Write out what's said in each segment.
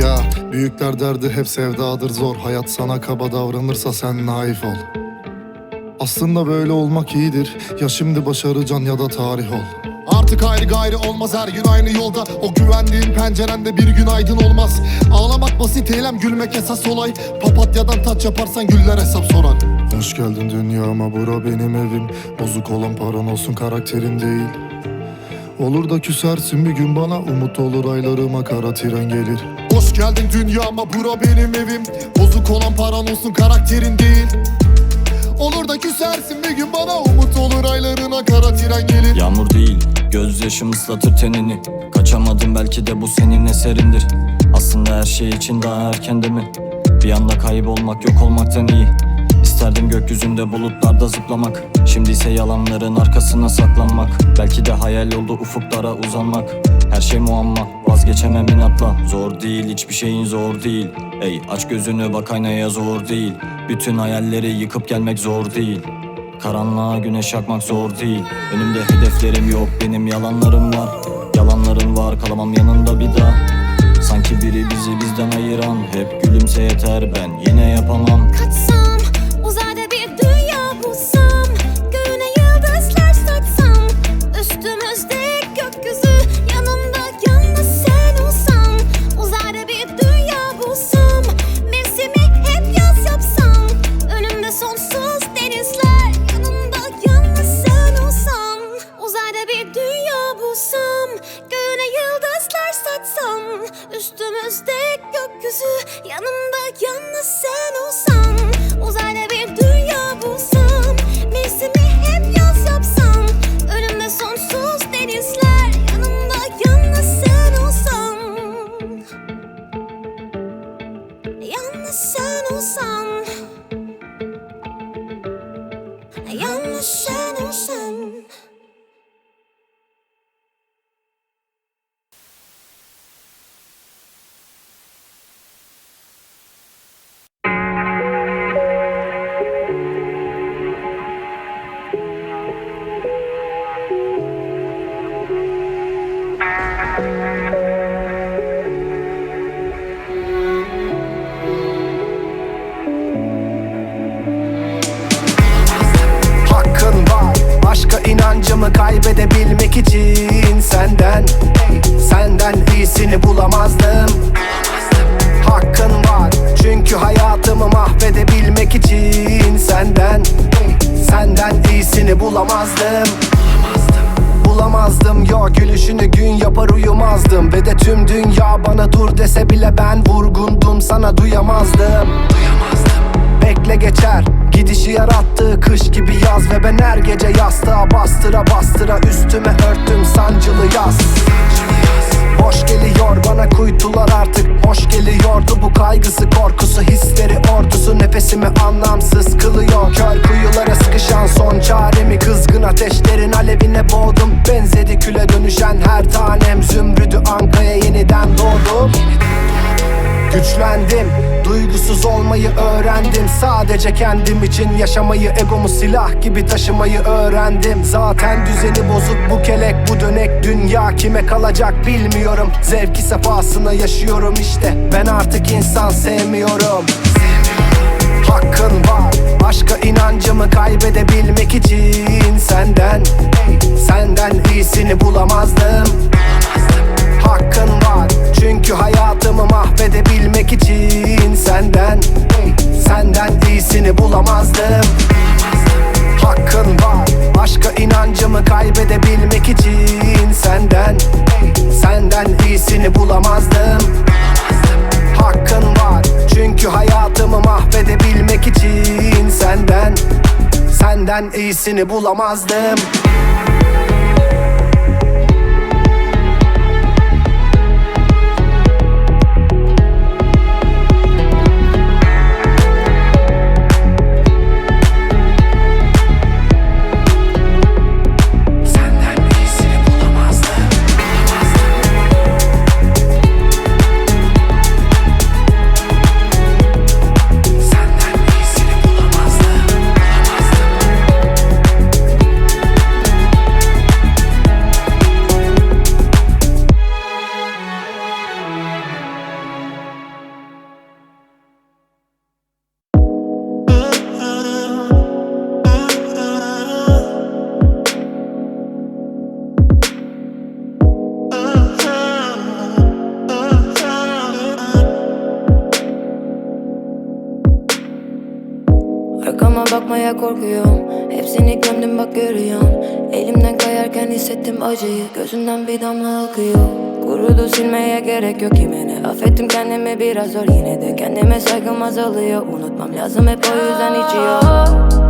Ya büyükler derdi hep sevdadır zor. Hayat sana kaba davranırsa sen naif ol. Aslında böyle olmak iyidir. Ya şimdi başarıcan ya da tarih ol. Artık ayrı gayrı olmaz her gün aynı yolda. O güvendiğin pencerende bir gün aydın olmaz. Ağlamak basit eylem gülmek esas olay. Papatyadan taç yaparsan güller hesap sorar. Hoş geldin dünyama bura benim evim. Bozuk olan paran olsun karakterin değil. Olur da küsersin bir gün bana. Umut olur aylarıma kara tren gelir Hoş geldin dünyama bura benim evim. Bozuk olan paran olsun karakterin değil. Olur da küsersin bir gün bana Umut olur aylarına kara tren gelir. Yağmur değil gözyaşım ıslatır tenini. Kaçamadım belki de bu senin eserindir. Aslında her şey için daha erken değil mi? Bir anda kaybolmak yok olmaktan iyi İsterdim gökyüzünde bulutlarda zıplamak. Şimdi ise yalanların arkasına saklanmak. Belki de hayal oldu ufuklara uzanmak. Her şey muamma vazgeçemem inatla. Zor değil hiçbir şeyin zor değil. Ey aç gözünü bak aynaya zor değil. Bütün hayalleri yıkıp gelmek zor değil. Karanlığa güneş yakmak zor değil. Önümde hedeflerim yok benim yalanlarım var. Yalanlarım var kalamam yanında bir daha. Sanki biri bizi bizden ayıran Hep gülümse yeter. Ben yine yapamam. Kaçsam inancımı kaybedebilmek için Senden, senden iyisini bulamazdım. Hakkın var çünkü hayatımı mahvedebilmek için Senden, senden iyisini bulamazdım. Bulamazdım ya gülüşünü gün yapar uyumazdım. Ve de tüm dünya bana dur dese bile ben vurgundum sana duyamazdım. Bekle geçer Gidişi yarattığı kış gibi yaz Ve ben her gece yastığa bastıra bastıra Üstüme örttüm sancılı yaz. Hoş geliyor bana kuytular artık Hoş geliyordu bu kaygısı korkusu Hisleri ordusu nefesimi anlamsız kılıyor. Kör kuyulara sıkışan son çaremi Kızgın ateşlerin alevine boğdum. Benzedi küle dönüşen her tanem Zümrüdü ankaya yeniden doğdum Güçlendim, duygusuz olmayı öğrendim. Sadece kendim için yaşamayı Egomu silah gibi taşımayı öğrendim. Zaten düzeni bozuk bu kelek bu dönek. Dünya kime kalacak bilmiyorum. Zevki sefasına yaşıyorum işte. Ben artık insan sevmiyorum. Hakkın var Başka inancımı kaybedebilmek için. Senden, senden iyisini bulamazdım mahvedebilmek için Senden, senden iyisini bulamazdım. Hakkın var başka inancımı kaybedebilmek için Senden, senden iyisini bulamazdım. Hakkın var çünkü hayatımı mahvedebilmek için Senden, senden iyisini bulamazdım bakmaya korkuyorum. Hepsini gömdüm bak görüyorsun Elimden kayarken hissettim acıyı. Gözünden bir damla akıyor. Kurudu silmeye gerek yok kimene Affettim kendimi biraz zor yine de. Kendime saygım azalıyor. Unutmam lazım hep o yüzden içiyor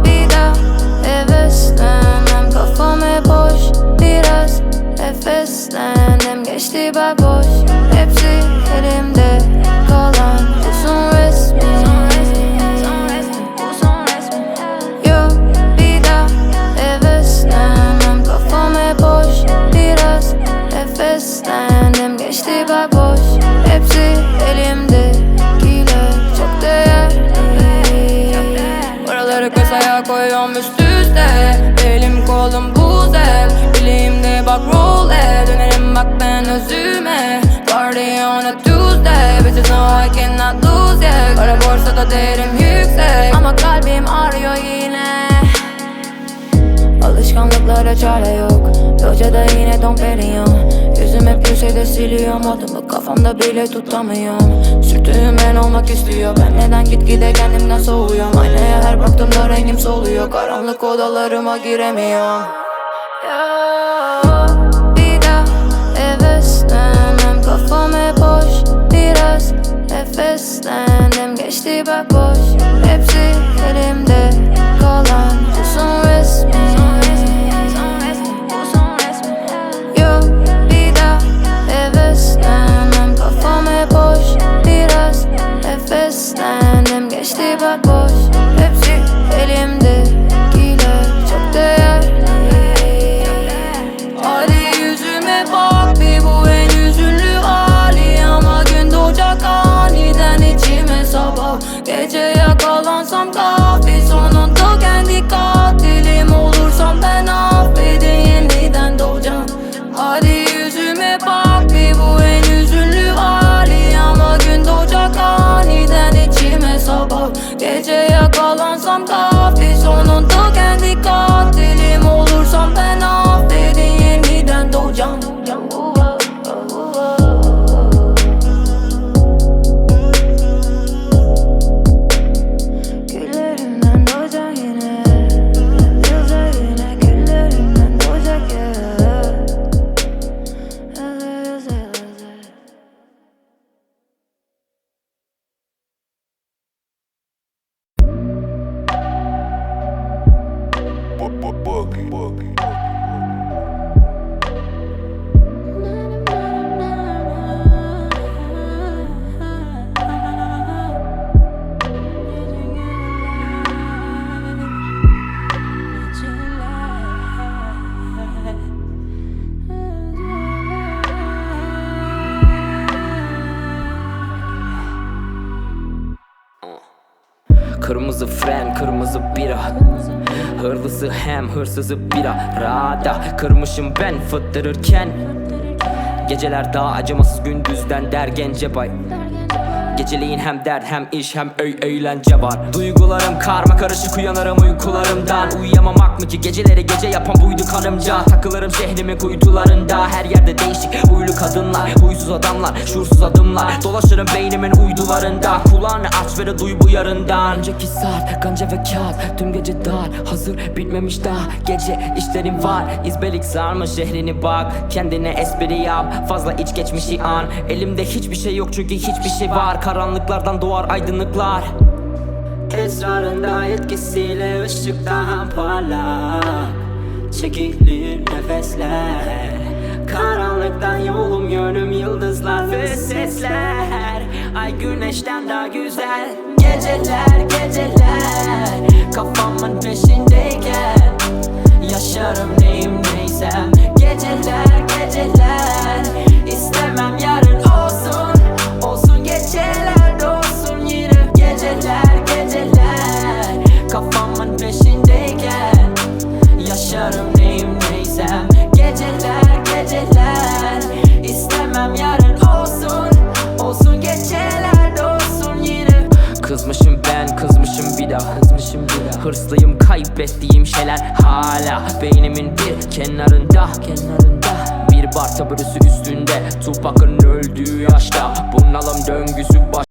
Bir daha heveslenmem. Kafam hep boş. Biraz nefeslendim. Geçti bak boş. Hepsi elimde kalan Kasaya koyuyorum üst üste. Elim kolum buz el Bileğimde bak roll el Dönerim bak ben özüme. Party on a Tuesday. Bitches know I cannot lose yeah Kara borsada değerim yüksek. Ama kalbim ağrıyor yine. Alışkanlıklara çare yok. Locada yine Dom Perignon. Yüzüm hep köşede siliyorum Adımı kafamda bile tutamıyorum. Sürtüğüm ben olmak istiyor. Ben neden gitgide kendimden soğuyorum Aynaya her baktığımda rengim soluyor. Karanlık odalarıma giremiyorum. Ya, Bir daha heveslenmem. Kafam hep boş Biraz nefeslendim Geçti bak boş. Hepsi elimde Bak boş Hepsi elimde Giler çok değerli Hadi yüzüme bak. Bir bu en üzünlü hali. Ama gün doğacak aniden içime sabah. Gece Kırmızı fren, kırmızı bira. Hırlısı hem hırsızı bira. Rada kırmışım ben fıttırırken. Geceler daha acımasız gündüzden der gence bay Geceleyin hem dert hem iş hem öy eğlence var. Duygularım karma karışık uyanırım uykularımdan. Uyuyamamak mı ki? Geceleri gece yapan buydu kanımca Takılırım şehrimin kuytularında. Her yerde değişik huylu kadınlar Huysuz adamlar, şuursuz adımlar. Dolaşırım beynimin uydularında. Kulağını aç ve de duy bu yarından. Önceki saat, ganca ve kağıt. Tüm gece dar, hazır bitmemiş daha. Gece işlerim var, izbelik sarma şehrini bak. Kendine espri yap, fazla iç geçmişi an. Elimde hiçbir şey yok çünkü hiçbir şey var Karanlıklardan doğar aydınlıklar. Esrarında etkisiyle ışık daha parlak. Çekilir nefesler. Karanlıktan yolum yönüm yıldızlar ve sesler. Ay güneşten daha güzel. Geceler geceler. Kafamın peşindeyken Yaşarım neyim neysem İstemem yarın olsun. Olsun geceler olsun yine. Kızmışım ben kızmışım bir daha Kızmışım bir daha. Hırslıyım kaybettiğim şeyler hala Beynimin bir kenarında. Kenarında. Bir bar taburesi üstünde. Tupac'ın öldüğü yaşta. Bunalım döngüsü baş